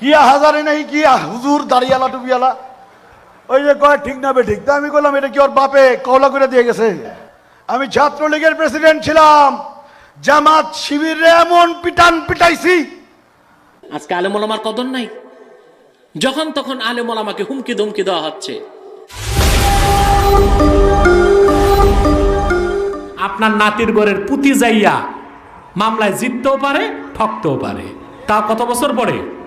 কিয়া হাজারে নাই, কিয়া হুজুর দাঁড়িয়ালা টুপিয়ালা। ওই যে কয়, ঠিক না ঠিক। তা আমি বললাম এটা কি ওর বাপে? কওলা করে দিয়ে গেছে। আমি ছাত্রলীগের প্রেসিডেন্ট ছিলাম। জামাত শিবিরে এমন পিটান পিটাইছি। আজকে আলেমোলামার কদর নাই। যখন তখন আলেমোলামাকে হুমকি ধমকি দেওয়া হচ্ছে। আপনার নাতির গড়ের পুঁতি যাইয়া মামলায় জিততেও পারে, ঠকতেও পারে। তা কত বছর পরে?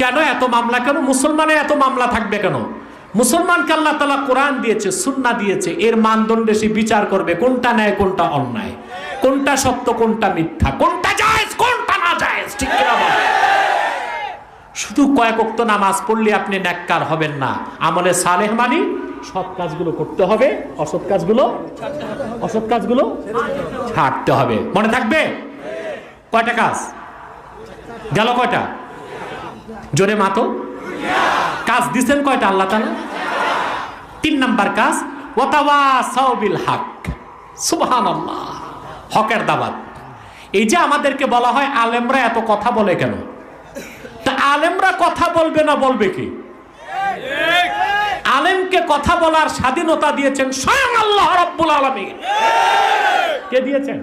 কেন এত মামলা? কেন মুসলমানে এত মামলা থাকবে কেন? মুসলমানকে আল্লাহ তালা কোরআন দিয়েছে সুন্না দিয়েছে, এর মানদণ্ডে সে বিচার করবে, কোনটা ন্যায়, কোনটা অন্যায়? কোনটা সত্য, কোনটা মিথ্যা? কোনটা জায়েজ, কোনটা না জায়েজ? ঠিক শুধু কয়েক অক্ত নামাজ পড়লে আপনি ন্যাক্কার হবেন না। আমলে সালেহ মানি সৎ কাজগুলো করতে হবে, অসৎ কাজগুলো অসৎ কাজগুলো ছাড়তে হবে। মনে থাকবে? কয়টা কাজ? গেল কয়টা? জোরে মাতো। কাজ দিছেন কয়টা আল্লাহ তালা তিন নাম্বার কাজ ওয়াতাওয়া সাউবিল হক। সুবহান হকের দাবাত। এই যে আমাদেরকে বলা হয় আলেমরা এত কথা বলে কেন? তা আলেমরা কথা বলবে না বলবে কি? আলেমকে কথা বলার স্বাধীনতা দিয়েছেন স্বয়ং আল্লাহ রব্বুল আলমী কে দিয়েছেন?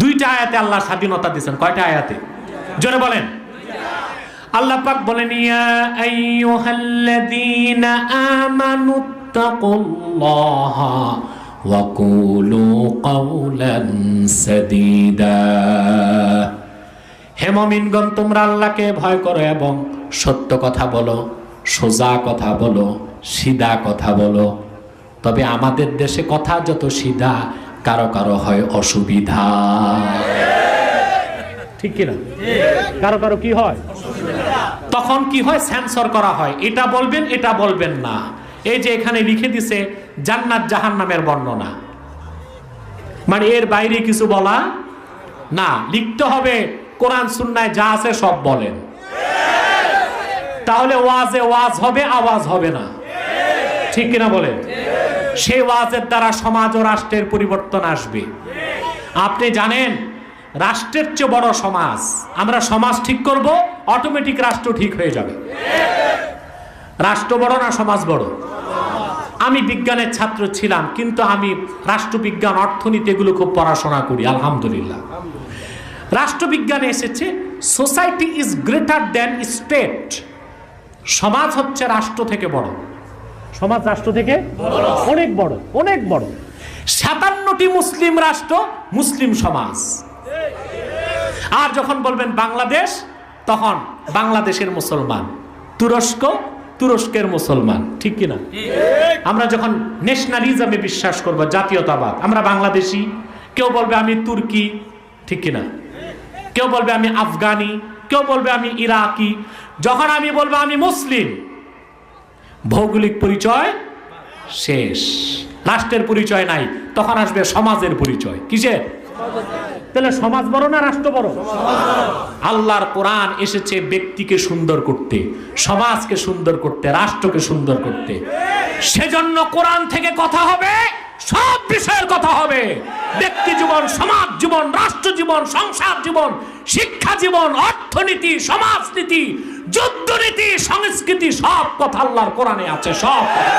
দুইটা আয়াতে আল্লাহ স্বাধীনতা দিয়েছেন। কয়টা আয়াতে? জোরে বলেন। আল্লাহ পাক বলেন, ইয়া তোমরা আল্লাহকে ভয় করো এবং সত্য কথা বলো, সোজা কথা বলো, সিধা কথা বলো। তবে আমাদের দেশে কথা যত সিধা, কারও কারও হয় অসুবিধা। ঠিক কিনা? কারও কারও কি হয়? তখন কি হয়? সেন্সর করা হয়। এটা বলবেন এটা বলবেন না। এই যে এখানে লিখে দিছে, জান্নাত জাহান্নামের বর্ণনা। মানে এর বাইরে কিছু বলা না। লিখতে হবে, কোরআন, সুন্নায় যা আছে সব বলেন। তাহলে ওয়াজে ওয়াজ হবে, আওয়াজ হবে না। ঠিক কিনা বলেন? সেই ওয়াজের দ্বারা সমাজ ও রাষ্ট্রের পরিবর্তন আসবে। আপনি জানেন, রাষ্ট্রের চেয়ে বড় সমাজ। আমরা সমাজ ঠিক করব অটোমেটিক রাষ্ট্র ঠিক হয়ে যাবে। রাষ্ট্র বড় না সমাজ বড়? আমি বিজ্ঞানের ছাত্র ছিলাম, কিন্তু আমি রাষ্ট্রবিজ্ঞান, অর্থনীতি এগুলো খুব পড়াশোনা করি, আলহামদুলিল্লাহ। রাষ্ট্রবিজ্ঞানে এসেছে society is greater than state সমাজ হচ্ছে রাষ্ট্র থেকে বড়। সমাজ রাষ্ট্র থেকে অনেক বড় অনেক বড়। সাতান্নটি মুসলিম রাষ্ট্র, মুসলিম সমাজ। আর যখন বলবেন বাংলাদেশ তখন বাংলাদেশের মুসলমান। তুরস্ক, তুরস্কের মুসলমান। ঠিক কিনা? আমরা যখন ন্যাশনালিজমে বিশ্বাস করব, জাতীয়তাবাদ, আমরা বাংলাদেশি, কেউ বলবে আমি তুর্কি, ঠিক কিনা? কেউ বলবে আমি আফগানি, কেউ বলবে আমি ইরাকি, যখন আমি বলব আমি মুসলিম, ভৌগোলিক পরিচয় শেষ। রাষ্ট্রের পরিচয় নাই, তখন আসবে সমাজের পরিচয়। কিসের? তাহলে সমাজ বড় না রাষ্ট্র বড়? আল্লাহর কোরআন এসেছে ব্যক্তিকে সুন্দর করতে সমাজকে সুন্দর করতে রাষ্ট্রকে সুন্দর করতে। সেজন্য কোরআন থেকে কথা হবে সব বিষয়ের কথা হবে। ব্যক্তি জীবন সমাজ জীবন রাষ্ট্র জীবন সংসার জীবন শিক্ষা জীবন অর্থনীতি সমাজনীতি যুদ্ধনীতি সংস্কৃতি সব কথা আল্লাহর কোরআনে আছে সব কথা।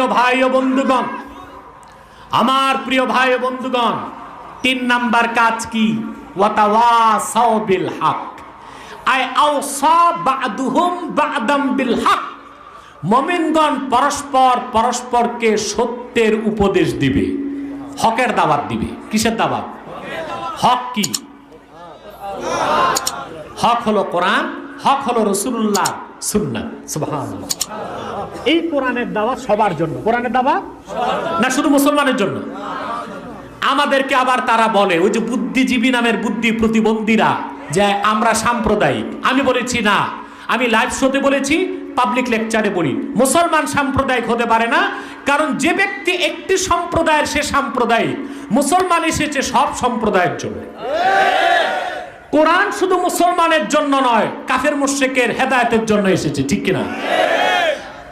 প্রিয় ভাই ও বন্ধুগণ, আমার প্রিয় ভাই ও বন্ধুগণ, তিন নাম্বার কাজ কি? বিল আই বাদুহুম বিল মুমিনগণ পরস্পর পরস্পরকে সত্যের উপদেশ দিবে, হকের দাওয়াত দিবে। কিসের দাওয়াত? হক কি? হক হলো কোরআন, হক হলো রসুল্লাহ এই কোরআনের দাওয়া সবার জন্য। কোরআনের দাওয়া? না শুধু মুসলমানের জন্য। আমাদেরকে আবার তারা বলে ওই যে বুদ্ধিজীবী নামের বুদ্ধি প্রতিবন্ধীরা যে আমরা সাম্প্রদায়িক। আমি বলেছি না। আমি লাইভ শোতে বলেছি পাবলিক লেকচারে বলি। মুসলমান সাম্প্রদায়িক হতে পারে না কারণ যে ব্যক্তি একটি সম্প্রদায়ের সে সাম্প্রদায়িক। মুসলমান এসেছে সব সম্প্রদায়ের জন্য। কোরআন শুধু মুসলমানের জন্য নয়, কাফের মুশ্রিকের হেদায়তের জন্য এসেছে, ঠিক কিনা?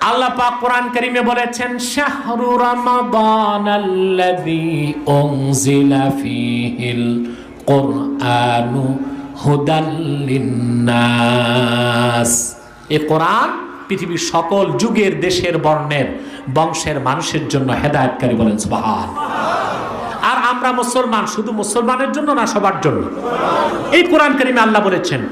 আল্লাহ পাক কোরআন কারিমে বলেছেন, শাহরু রমাদান আল্লাযী উনজিলা ফীহিল কুরআনু হুদাল লিন্নাস। এই কোরআন পৃথিবীর সকল যুগের দেশের বর্ণের, বংশের মানুষের জন্য হেদায়েতকারী বলেন, সুবহান। আমরা মুসলমান, শুধু মুসলমানের জন্য না, সবার জন্য। এই কোরআন কারিমে আল্লাহ বলেছেন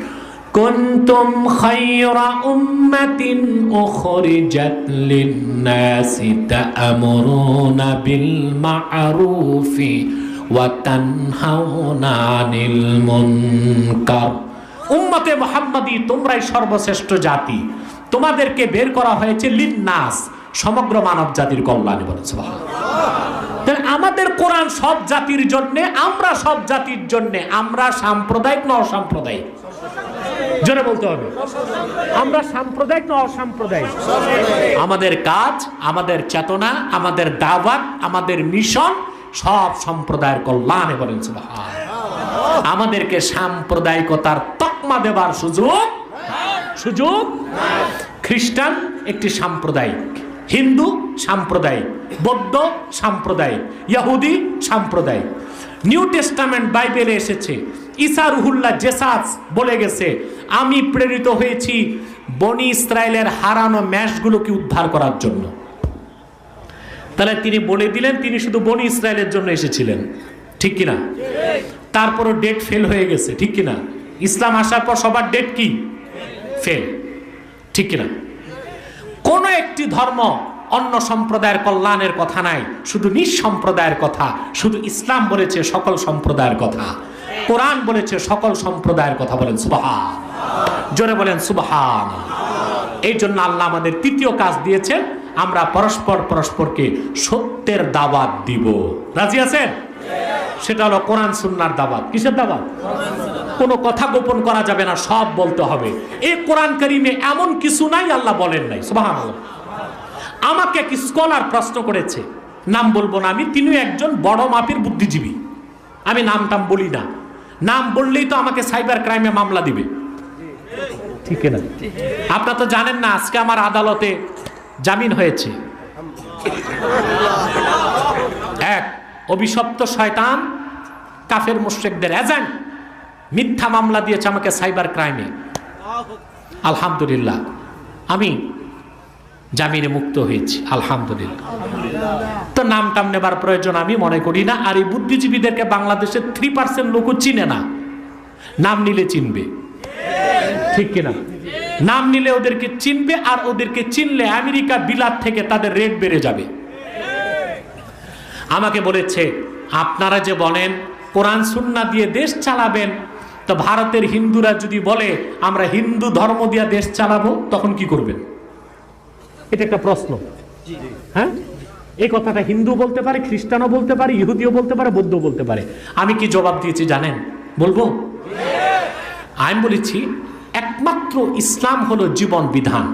উম্মতে মুহাম্মাদি, তোমরাই সর্বশ্রেষ্ঠ জাতি। তোমাদেরকে বের করা হয়েছে লিন-নাস, সমগ্র মানব জাতির কল্যাণে বলে সুবহানাল্লাহ। তাহলে আমাদের কোরআন সব জাতির জন্য, আমরা সব জাতির জন্য, আমরা সাম্প্রদায়িক না অসাম্প্রদায়িক? জোরে বলতে হবে। আমরা সাম্প্রদায়িক না অসাম্প্রদায়িক? আমাদের কাজ, আমাদের চেতনা, আমাদের দাওয়াত, আমাদের মিশন সব সম্প্রদায়ের কল্যাণে বলেন আমাদেরকে সাম্প্রদায়িকতার তকমা দেবার সুযোগ সুযোগ খ্রিস্টান একটি সাম্প্রদায়িক। হিন্দু সাম্প্রদায়িক, বৌদ্ধ সাম্প্রদায়িক, ইহুদি সাম্প্রদায়িক। নিউ টেস্টামেন্ট বাইবেলে এসেছে, ঈসা রুহুল্লাহ জেসাস বলে গেছে, আমি প্রেরিত হয়েছি বনি ইসরায়েলের হারানো ম্যাশগুলোকে উদ্ধার করার জন্য। তাহলে তিনি বলে দিলেন, তিনি শুধু বনি ইসরায়েলের জন্য এসেছিলেন। ঠিক কিনা? তারপরও ডেট ফেল হয়ে গেছে, ঠিক কিনা? ইসলাম আসার পর সবার ডেট কি? ফেল। ঠিক কিনা? কোন একটি ধর্ম অন্য সম্প্রদায়ের কল্যাণের কথা নাই, শুধু নিঃসম্প্রদায়ের কথা, শুধু ইসলাম বলেছে সকল সম্প্রদায়ের কথা, কোরআন বলেছে সকল সম্প্রদায়ের কথা বলেন সুবাহান, জোরে বলেন সুবাহান। এই জন্য আল্লাহ আমাদের তৃতীয় কাজ দিয়েছেন, আমরা পরস্পর পরস্পরকে সত্যের দাওয়াত দিব। রাজি আছেন? সেটা হলো কোরআন, সুন্নার দাওয়াত। কিসের দাওয়াত? কোনো কথা গোপন করা যাবে না, সব বলতে হবে। এই কোরআন কারিমে এমন কিছু নাই, আল্লাহ বলেন নাই। সুবাহান আমাকে এক স্কলার প্রশ্ন করেছে। নাম বলব না আমি তিনি একজন বড় মাপের বুদ্ধিজীবী। আমি নাম টাম বলি না। নাম বললেই তো আমাকে সাইবার ক্রাইমে মামলা দিবে। ঠিক না আপনারা তো জানেন না, আজকে আমার আদালতে জামিন হয়েছে। এক, অভিশপ্ত শয়তান, কাফের মুশ্রেকদের এজেন্ট। মিথ্যা মামলা দিয়েছে আমাকে সাইবার ক্রাইমে। আলহামদুলিল্লাহ। আমি জামিনে মুক্ত হয়েছি, আলহামদুলিল্লাহ। তো নাম টাম নেবার প্রয়োজন আমি মনে করি না, আর এই বুদ্ধিজীবীদেরকে বাংলাদেশের থ্রি পার্সেন্ট লোকও চিনে না। নাম নিলে চিনবে। ঠিক কিনা? নাম নিলে ওদেরকে চিনবে, আর ওদেরকে চিনলে আমেরিকা বিলাত থেকে তাদের রেট বেড়ে যাবে। আমাকে বলেছে, আপনারা যে বলেন কোরআন সুন্না দিয়ে দেশ চালাবেন তো ভারতের হিন্দুরা যদি বলে, আমরা হিন্দু ধর্ম দিয়ে দেশ চালাবো, তখন কি করবেন? এটা একটা প্রশ্ন। হ্যাঁ? এই কথাটা হিন্দু বলতে পারে, খ্রিস্টানও বলতে পারে, ইহুদিও বলতে পারে বৌদ্ধ বলতে পারে। আমি কি জবাব দিয়েছি জানেন? বলব? আমি বলেছি, একমাত্র ইসলাম হলো জীবন বিধান,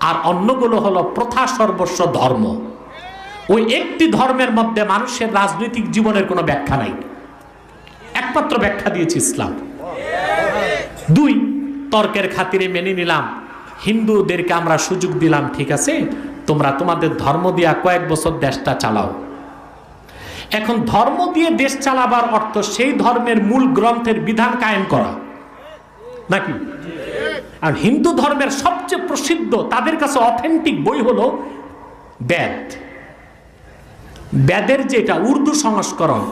আর অন্যগুলো হলো প্রথা সর্বস্ব ধর্ম। ওই একটি ধর্মের মধ্যে মানুষের রাজনৈতিক জীবনের কোনো ব্যাখ্যা নাই। একমাত্র ব্যাখ্যা দিয়েছে ইসলাম। দুই, তর্কের খাতিরে মেনে নিলাম। হিন্দুদেরকে আমরা সুযোগ দিলাম, ঠিক আছে? তোমরা তোমাদের ধর্ম দিয়া কয়েক বছর দেশটা চালাও। এখন ধর্ম দিয়ে দেশ চালাবার অর্থ সেই ধর্মের মূল গ্রন্থের বিধান কায়েম করা। নাকি? আর হিন্দু ধর্মের সবচেয়ে প্রসিদ্ধ, তাদের কাছে অথেন্টিক বই হলো বেদ। বেদের যেটা উর্দু সংস্করণ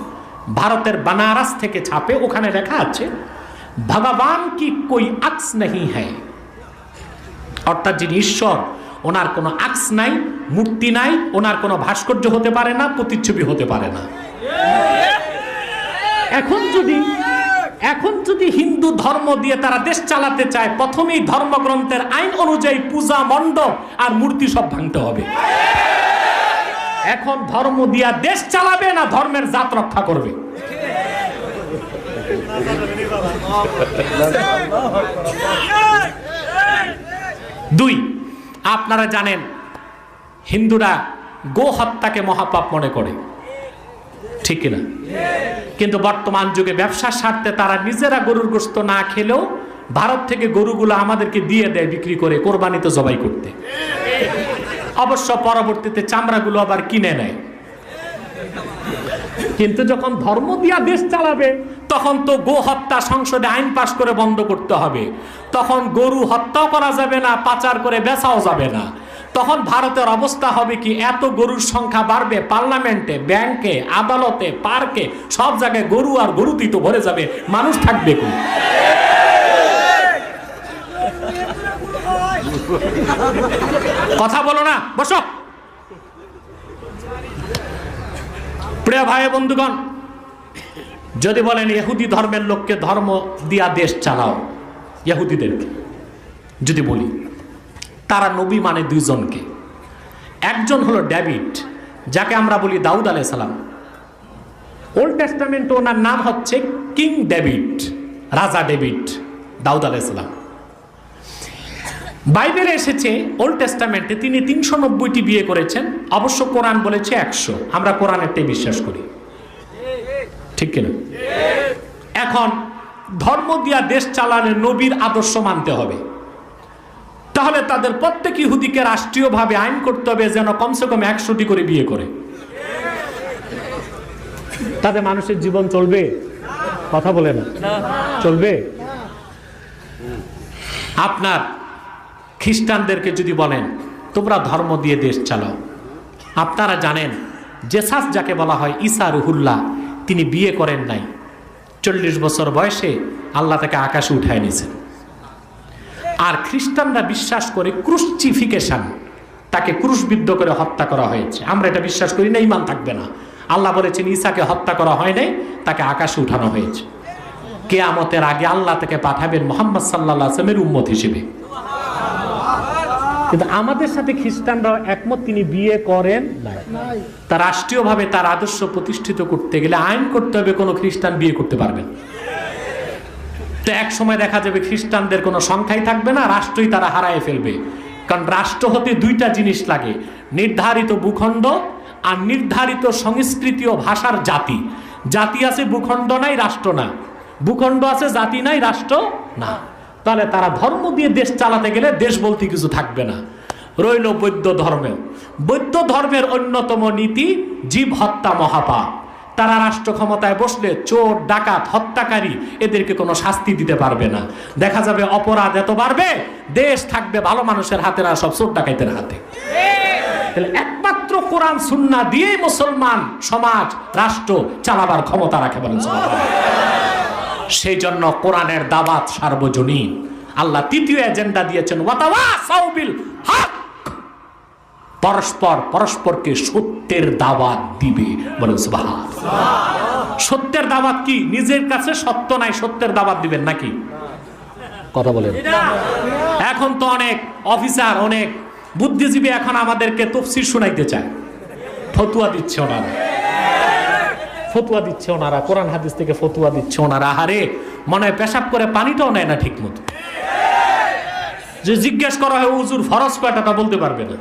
ভারতের বানারস থেকে ছাপে, ওখানে লেখা আছে, ভগবান কি কই আক্স নেই হ্যাঁ অর্থাৎ যিনি ঈশ্বর, ওনার কোনো আক্স নাই, মূর্তি নাই, ওনার কোনো ভাস্কর্য হতে পারে না, প্রতিচ্ছবি হতে পারে না। এখন যদি এখন যদি হিন্দু ধর্ম দিয়ে তারা দেশ চালাতে চায়, প্রথমেই ধর্মগ্রন্থের আইন অনুযায়ী পূজা, মণ্ডপ আর মূর্তি সব ভাঙতে হবে। এখন ধর্ম দিয়া দেশ চালাবে না ধর্মের জাত রক্ষা করবে? দুই, আপনারা জানেন, হিন্দুরা গো হত্যাকে মহাপাপ মনে করে। ঠিক কিনা? কিন্তু বর্তমান যুগে ব্যবসার স্বার্থে তারা নিজেরা গরুর গোস্ত না খেলেও ভারত থেকে গরুগুলো আমাদেরকে দিয়ে দেয় বিক্রি করে, কোরবানিতে জবাই করতে। অবশ্য পরবর্তীতে চামড়াগুলো আবার কিনে নেয়। কিন্তু যখন ধর্ম দিয়া দেশ চালাবে, তখন তো গো হত্যা সংসদে আইন পাশ করে বন্ধ করতে হবে। তখন গরু হত্যাও করা যাবে না, পাচার করে বেচাও যাবে না। তখন ভারতের অবস্থা হবে কি, এত গরুর সংখ্যা বাড়বে, পার্লামেন্টে, ব্যাংকে, আদালতে, পার্কে, সব জায়গায় গরু আর গরুতেই তো ভরে যাবে, মানুষ থাকবে কোন কথা বলো না, বসো। প্রিয় ভাই বন্ধুগণ, যদি বলেন ইহুদি ধর্মের লোককে ধর্ম দিয়া দেশ চালাও, ইহুদিদেরকে, যদি বলি, তারা নবী মানে দুইজনকে। একজন হলো ডেভিড যাকে আমরা বলি দাউদ আলাই সালাম। ওল্ড টেস্টামেন্ট ওনার নাম হচ্ছে কিং ডেভিড, রাজা ডেভিড, দাউদ আলাই সালাম। বাইবেলে এসেছে ওল্ড টেস্টামেন্টে তিনি তিনশো নব্বইটি বিয়ে করেছেন, অবশ্য কোরআন বলেছে একশো। আমরা কোরআনেরটাই বিশ্বাস করি। ঠিক কিনা? এখন, ধর্ম দিয়া দেশ চালানে নবীর আদর্শ মানতে হবে। তাহলে তাদের প্রত্যেক ইহুদিকে রাষ্ট্রীয়ভাবে আইন করতে হবে, যেন কমসে কম একশোটি করে বিয়ে করে। তাতে মানুষের জীবন চলবে? কথা বলে না চলবে? আপনার খ্রিস্টানদেরকে যদি বলেন, তোমরা ধর্ম দিয়ে দেশ চালাও। আপনারা জানেন, জেসাস যাকে বলা হয় ঈসা রুহুল্লাহ, তিনি বিয়ে করেন নাই। চল্লিশ বছর বয়সে আল্লাহ তাকে আকাশে উঠায় নিয়েছেন। আর খ্রিস্টানরা বিশ্বাস করে ক্রুশিফিকেশন তাকে ক্রুশবিদ্ধ করে হত্যা করা হয়েছে। আমরা এটা বিশ্বাস করি না ইমান থাকবে না। আল্লাহ বলেছেন, ঈসাকে হত্যা করা হয় নাই, তাকে আকাশে উঠানো হয়েছে। কেয়ামতের আগে আল্লাহ তাকে পাঠাবেন মোহাম্মদ সাল্লাহ আসলামের উম্মত হিসেবে। কিন্তু আমাদের সাথে খ্রিস্টানরা একমত তিনি বিয়ে করেন নাই। তা রাষ্ট্রীয়ভাবে তার আদর্শ প্রতিষ্ঠিত করতে গেলে আইন করতে হবে কোনো খ্রিস্টান বিয়ে করতে পারবেন তো এক সময় দেখা যাবে খ্রিস্টানদের কোনো সংখ্যাই থাকবে না রাষ্ট্রই তারা হারায় ফেলবে। কারণ রাষ্ট্র হতে দুইটা জিনিস লাগে নির্ধারিত ভূখণ্ড আর নির্ধারিত সংস্কৃতি ও ভাষার জাতি। জাতি আছে ভূখণ্ড নাই রাষ্ট্র না। ভূখণ্ড আছে জাতি নাই রাষ্ট্র না। তাহলে তারা ধর্ম দিয়ে দেশ চালাতে গেলে দেশ বলতে কিছু থাকবে না। রইল বৌদ্ধ ধর্মে। বৌদ্ধ ধর্মের অন্যতম নীতি জীব হত্যা মহাপাপ। তারা রাষ্ট্র ক্ষমতায় বসলে চোর, ডাকাত, হত্যাকারী এদেরকে কোনো শাস্তি দিতে পারবে না। দেখা যাবে অপরাধ এত বাড়বে, দেশ থাকবে ভালো মানুষের হাতে না সব চোর ডাকাইতের হাতে। তাহলে একমাত্র কোরআন, সুন্না দিয়েই মুসলমান সমাজ, রাষ্ট্র চালাবার ক্ষমতা রাখে বলেন। সেই জন্য কোরআনের দাওয়াত সার্বজনীন। আল্লাহ তৃতীয় এজেন্ডা দিয়েছেন পরস্পর পরস্পরকে সত্যের দাওয়াত দিবে। বলেন সত্যের দাওয়াত কি? নিজের কাছে সত্য নাই, সত্যের দাওয়াত দিবেন নাকি? কথা বলেন। এখন তো অনেক অফিসার, অনেক বুদ্ধিজীবী এখন আমাদেরকে তফসির শোনাইতে চায়। ফতুয়া দিচ্ছে ওনারা। ফতুয়া দিচ্ছে ওনারা, কোরআন হাদিস থেকে ফতুয়া দিচ্ছে ওনারা। আহারে, মনে হয় পেশাব করে পানিটাও নেয় না ঠিক মতো যে জিজ্ঞেস করা হয় উজুর ফরজ কয়টা? বলতে পারবে না।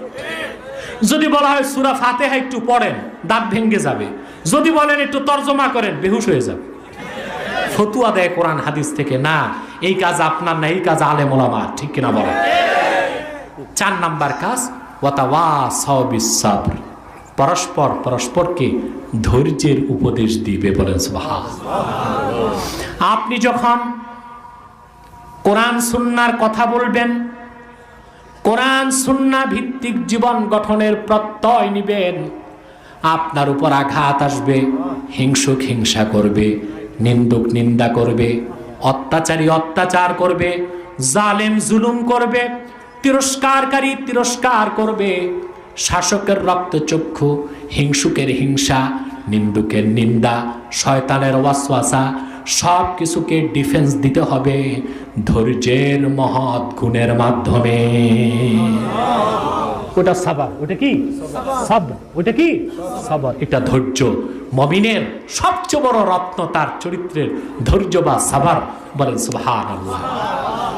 যদি বলা হয়, সুরা ফাতেহা একটু পড়েন, দাঁত ভেঙ্গে যাবে। যদি বলেন, একটু তর্জমা করেন বেহুশ হয়ে যাবে। ফতুয়া দেয় কোরআন হাদিস থেকে, না, এই কাজ আপনার না, এই কাজ আলেম ওলামা ঠিক কিনা বলেন। চার নাম্বার কাজ ওয়াতাওয়াসাও বিসাবর পরস্পর, পরস্পরকে ধৈর্যের উপদেশ দিবে বলেন আপনি যখন কোরআন সুন্নার কথা বলবেন, কোরআন সুন্না ভিত্তিক জীবন গঠনের প্রত্যয় নিবেন, আপনার উপর আঘাত আসবে, হিংসুক হিংসা করবে, নিন্দুক নিন্দা করবে, অত্যাচারী অত্যাচার করবে, জালেম জুলুম করবে, তিরস্কারকারী তিরস্কার করবে শাসকের রক্তচক্ষু হিংসুকের হিংসা, নিন্দুকের নিন্দা, শয়তানের ওয়াসওয়াসা, সব কিছুকে ডিফেন্স দিতে হবে ধৈর্যের মহৎ গুণের মাধ্যমে। ওটা সাবার, ওটা কি? সাবর, ওটা কি? সাবর, এটা ধৈর্য। মমিনের সবচেয়ে বড় রত্ন তার চরিত্রের ধৈর্য বা সাবার বলেন আল্লাহ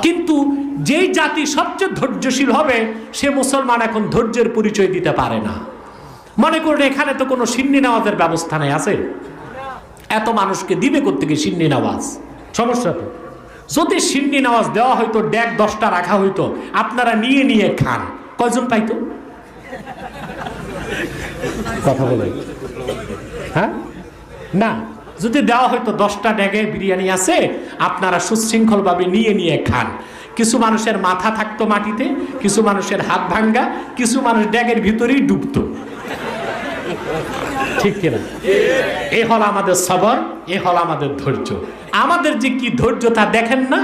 কিন্তু যেই জাতি সবচেয়ে ধৈর্যশীল হবে, সে মুসলমান এখন ধৈর্যের পরিচয় দিতে পারে না। মনে করুন, এখানে তো কোনো সিন্নি নেওয়াজের ব্যবস্থা নেই, আছে? এত মানুষকে দিবে কোথেকে সিন্নি নামাজ? সমস্যা তো। যদি সিন্নি নামাজ দেওয়া হয়তো ড্যাগ দশটা রাখা হইতো, আপনারা নিয়ে নিয়ে খান। কয়জন পাইতো? কথা বলে। হ্যাঁ? না, যদি দেওয়া হয়তো দশটা ড্যাগে বিরিয়ানি আছে, আপনারা সুশৃঙ্খলভাবে নিয়ে নিয়ে খান। কিছু মানুষের মাথা থাকতো মাটিতে, কিছু মানুষের হাত ভাঙ্গা, কিছু মানুষ ড্যাগের ভিতরেই ডুবতো। ঠিক কিনা? এ হল আমাদের সবর, এ হল আমাদের ধৈর্য। আমাদের যে কি ধৈর্য তা দেখেন না?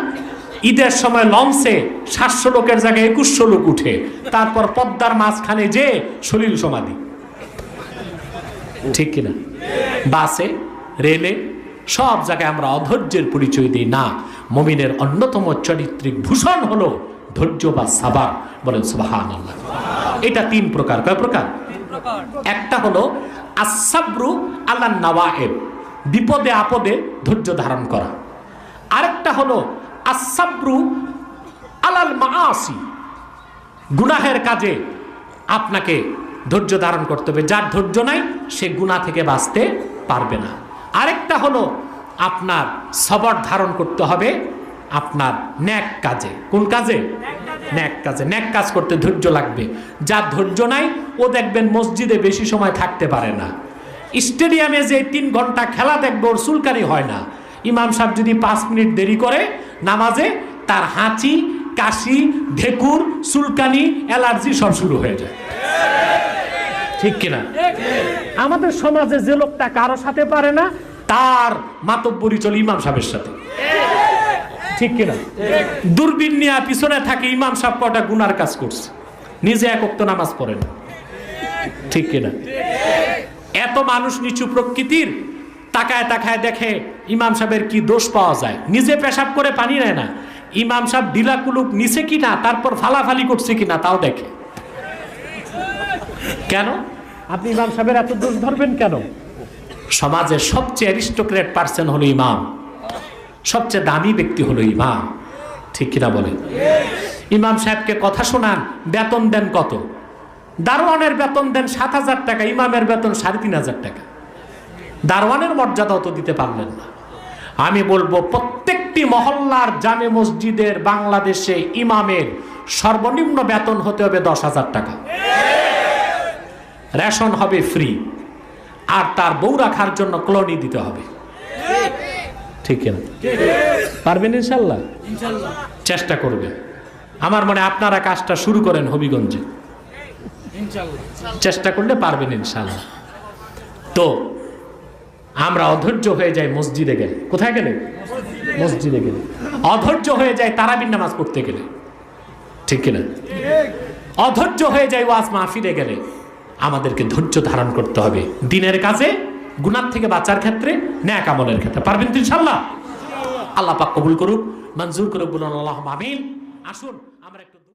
ঈদের সময় লঞ্চে সাতশো লোকের জায়গায় একুশশো লোক উঠে, তারপর পদ্মার মাঝখানে যে সলিল সমাধি। ঠিক কিনা? বাসে, রেলে, সব জায়গায় আমরা অধৈর্যের পরিচয় দিই। না মমিনের অন্যতম চরিত্রিক ভূষণ হলো ধৈর্য বা সাবার বলেন সুবাহান এটা তিন প্রকার। কয় প্রকার? একটা হলো আসাব্রু আল্লাহ নওয়ায়েব, বিপদে আপদে ধৈর্য ধারণ করা। আরেকটা হলো আসাব্রু আলাল মাসি গুনাহের কাজে আপনাকে ধৈর্য ধারণ করতে হবে। যার ধৈর্য নাই, সে গুনাহ থেকে বাঁচতে পারবে না। আরেকটা হলো আপনার সবর ধারণ করতে হবে আপনার ন্যাক কাজে। কোন কাজে? ন্যাক কাজে। ন্যাক কাজ। করতে ধৈর্য লাগবে। যার ধৈর্য নাই ও দেখবেন মসজিদে বেশি সময় থাকতে পারে না। স্টেডিয়ামে যে তিন ঘণ্টা খেলা দেখবে ওর চুলকানি হয় না। ইমাম সাহেব যদি পাঁচ মিনিট দেরি করে নামাজে তার হাঁচি কাশি ঢেকুর চুলকানি অ্যালার্জি সব শুরু হয়ে যায়। ঠিক কিনা? আমাদের সমাজে যে লোকটা কারও সাথে পারে না তার মাতব্বরি চলে ইমাম সাহেবের সাথে। ঠিক কিনা? দূরবীন নিয়ে পিছনে থাকে ইমাম সাহেব কটা গুনার কাজ করছে। নিজে একক তো নামাজ পড়ে না। ঠিক কিনা? এত মানুষ নিচু প্রকৃতির, তাকায় তাকায় দেখে ইমাম সাহেবের কি দোষ পাওয়া যায়। নিজে পেশাব করে পানি নেয় না। ইমাম সাহেব ডিলা কুলুক নিছে কিনা তারপর ফালাফালি করছে কিনা তাও দেখে। কেন? আপনি ইমাম সাহেবের এত দোষ ধরবেন কেন? সমাজের সবচেয়ে অ্যারিস্টোক্রেট পার্সন হলো ইমাম। সবচেয়ে দামি ব্যক্তি হলো ইমাম। ঠিক কিনা বলে ইমাম সাহেবকে কথা শোনান, বেতন দেন কত? দারোয়ানের বেতন দেন সাত হাজার টাকা, ইমামের বেতন সাড়ে তিন হাজার টাকা। দারোয়ানের মর্যাদাও তো দিতে পারলেন না। আমি বলব, প্রত্যেকটি মহল্লার জামে মসজিদের বাংলাদেশে ইমামের সর্বনিম্ন বেতন হতে হবে দশ হাজার টাকা। রেশন হবে ফ্রি আর তার বউ রাখার জন্য ক্লনি দিতে হবে। ঠিক না পারবেন ইনশাল্লাহ? চেষ্টা করবে। আমার মনে আপনারা কাজটা শুরু করেন হবিগঞ্জে। চেষ্টা করলে পারবেন ইনশাল্লাহ। তো আমরা অধৈর্য হয়ে যাই মসজিদে গেলে। কোথায় গেলে? মসজিদে। গেলে। অধৈর্য হয়ে যায় তারাবিন নামাজ পড়তে গেলে। ঠিক কিনা? অধৈর্য হয়ে যায় ওয়াজ মাহফিলে গেলে। আমাদেরকে ধৈর্য ধারণ করতে হবে। দিনের কাজে, গুনার থেকে বাঁচার ক্ষেত্রে, ন্যাক আমলের ক্ষেত্রে। পারবেন তো ইনশাল্লাহ আল্লাহ পাক কবুল করুক, মঞ্জুর করুক, বলুন আল্লাহ আমিন। আসুন।